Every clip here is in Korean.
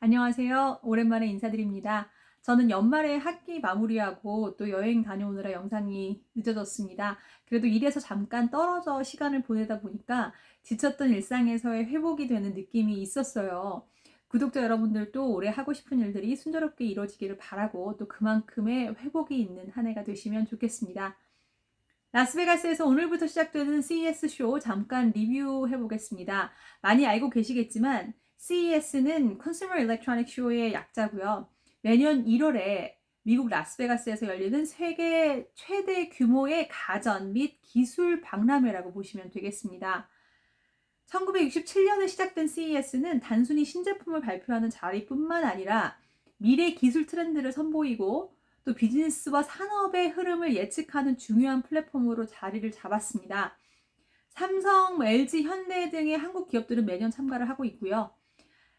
안녕하세요. 오랜만에 인사드립니다. 저는 연말에 학기 마무리하고 또 여행 다녀오느라 영상이 늦어졌습니다. 그래도 일에서 잠깐 떨어져 시간을 보내다 보니까 지쳤던 일상에서의 회복이 되는 느낌이 있었어요. 구독자 여러분들도 올해 하고 싶은 일들이 순조롭게 이루어지기를 바라고 또 그만큼의 회복이 있는 한 해가 되시면 좋겠습니다. 라스베가스에서 오늘부터 시작되는 CES쇼 잠깐 리뷰해 보겠습니다. 많이 알고 계시겠지만 CES는 Consumer Electronic Show의 약자고요. 매년 1월에 미국 라스베가스에서 열리는 세계 최대 규모의 가전 및 기술 박람회라고 보시면 되겠습니다. 1967년에 시작된 CES는 단순히 신제품을 발표하는 자리뿐만 아니라 미래 기술 트렌드를 선보이고 또 비즈니스와 산업의 흐름을 예측하는 중요한 플랫폼으로 자리를 잡았습니다. 삼성, LG, 현대 등의 한국 기업들은 매년 참가를 하고 있고요.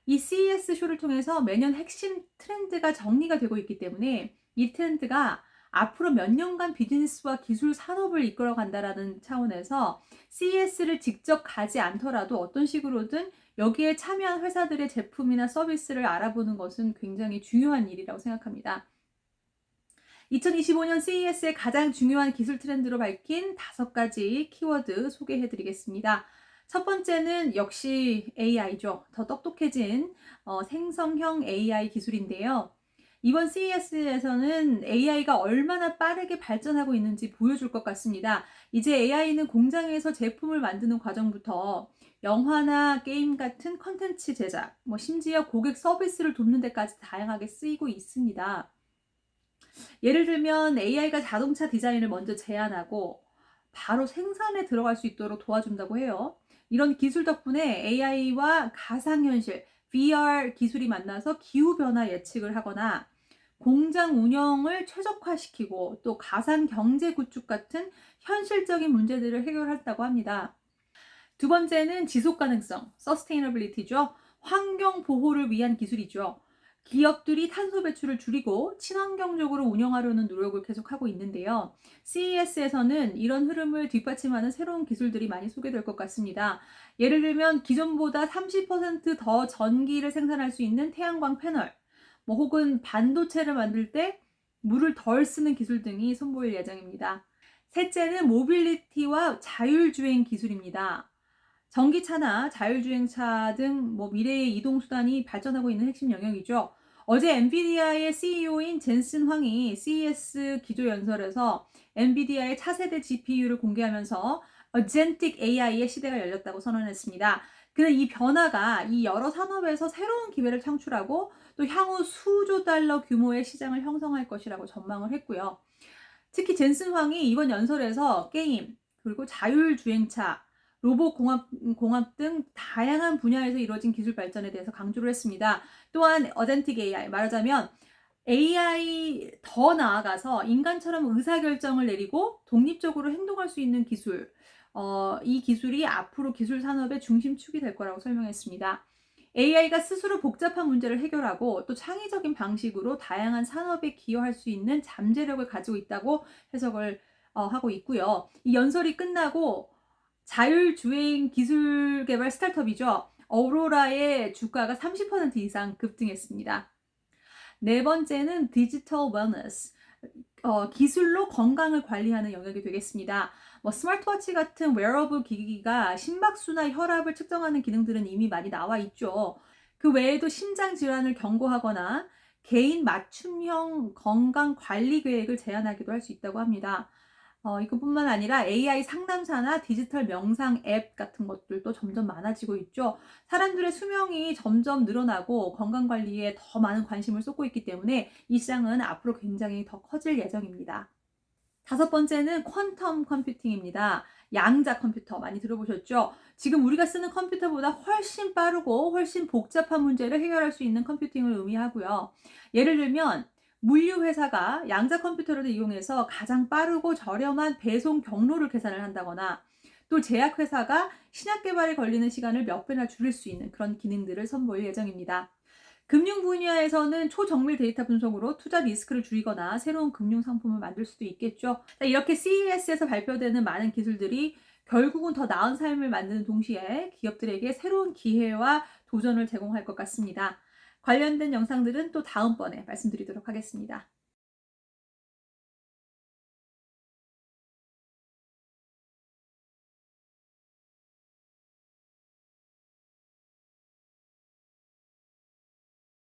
이 CES 쇼를 통해서 매년 핵심 트렌드가 정리가 되고 있기 때문에 이 트렌드가 앞으로 몇 년간 비즈니스와 기술 산업을 이끌어 간다라는 차원에서 CES를 직접 가지 않더라도 어떤 식으로든 여기에 참여한 회사들의 제품이나 서비스를 알아보는 것은 굉장히 중요한 일이라고 생각합니다. 2025년 CES의 가장 중요한 기술 트렌드로 밝힌 다섯 가지 키워드 소개해 드리겠습니다. 첫 번째는 역시 AI죠. 더 똑똑해진 어, 생성형 AI 기술인데요. 이번 CES에서는 AI가 얼마나 빠르게 발전하고 있는지 보여줄 것 같습니다. 이제 AI는 공장에서 제품을 만드는 과정부터 영화나 게임 같은 컨텐츠 제작, 뭐 심지어 고객 서비스를 돕는 데까지 다양하게 쓰이고 있습니다. 예를 들면 AI가 자동차 디자인을 먼저 제안하고 바로 생산에 들어갈 수 있도록 도와준다고 해요. 이런 기술 덕분에 AI와 가상현실, VR 기술이 만나서 기후변화 예측을 하거나 공장 운영을 최적화시키고 또 가상 경제 구축 같은 현실적인 문제들을 해결했다고 합니다. 두 번째는 지속 가능성, sustainability죠. 환경 보호를 위한 기술이죠. 기업들이 탄소 배출을 줄이고 친환경적으로 운영하려는 노력을 계속하고 있는데요. CES에서는 이런 흐름을 뒷받침하는 새로운 기술들이 많이 소개될 것 같습니다. 예를 들면 기존보다 30%더 전기를 생산할 수 있는 태양광 패널, 뭐 혹은 반도체를 만들 때 물을 덜 쓰는 기술 등이 선보일 예정입니다. 셋째는 모빌리티와 자율주행 기술입니다. 전기차나 자율주행차 등 뭐 미래의 이동 수단이 발전하고 있는 핵심 영역이죠. 어제 엔비디아의 CEO인 젠슨 황이 CES 기조 연설에서 엔비디아의 차세대 GPU를 공개하면서 어젠틱 AI의 시대가 열렸다고 선언했습니다. 그는 이 변화가 이 여러 산업에서 새로운 기회를 창출하고 또 향후 수조 달러 규모의 시장을 형성할 것이라고 전망을 했고요. 특히 젠슨 황이 이번 연설에서 게임 그리고 자율주행차 로봇 공학, 공학 등 다양한 분야에서 이루어진 기술 발전에 대해서 강조를 했습니다. 또한 어젠틱 AI, 말하자면 AI 더 나아가서 인간처럼 의사결정을 내리고 독립적으로 행동할 수 있는 기술, 어, 이 기술이 앞으로 기술 산업의 중심축이 될 거라고 설명했습니다. AI가 스스로 복잡한 문제를 해결하고 또 창의적인 방식으로 다양한 산업에 기여할 수 있는 잠재력을 가지고 있다고 해석을 어, 하고 있고요. 이 연설이 끝나고 자율주행 기술 개발 스타트업이죠. 어로라의 주가가 30% 이상 급등했습니다. 네 번째는 디지털 웰너스. 어, 기술로 건강을 관리하는 영역이 되겠습니다. 뭐 스마트워치 같은 웨어러블 기기가 심박수나 혈압을 측정하는 기능들은 이미 많이 나와 있죠. 그 외에도 심장 질환을 경고하거나 개인 맞춤형 건강 관리 계획을 제안하기도 할 수 있다고 합니다. 어, 이것뿐만 아니라 AI 상담사나 디지털 명상 앱 같은 것들도 점점 많아지고 있죠. 사람들의 수명이 점점 늘어나고 건강관리에 더 많은 관심을 쏟고 있기 때문에 이 시장은 앞으로 굉장히 더 커질 예정입니다. 다섯 번째는 퀀텀 컴퓨팅입니다. 양자 컴퓨터 많이 들어보셨죠? 지금 우리가 쓰는 컴퓨터보다 훨씬 빠르고 훨씬 복잡한 문제를 해결할 수 있는 컴퓨팅을 의미하고요. 예를 들면 물류 회사가 양자 컴퓨터를 이용해서 가장 빠르고 저렴한 배송 경로를 계산을 한다거나 또 제약회사가 신약 개발에 걸리는 시간을 몇 배나 줄일 수 있는 그런 기능들을 선보일 예정입니다. 금융 분야에서는 초정밀 데이터 분석으로 투자 리스크를 줄이거나 새로운 금융 상품을 만들 수도 있겠죠. 이렇게 CES에서 발표되는 많은 기술들이 결국은 더 나은 삶을 만드는 동시에 기업들에게 새로운 기회와 도전을 제공할 것 같습니다. 관련된 영상들은 또 다음번에 말씀드리도록 하겠습니다.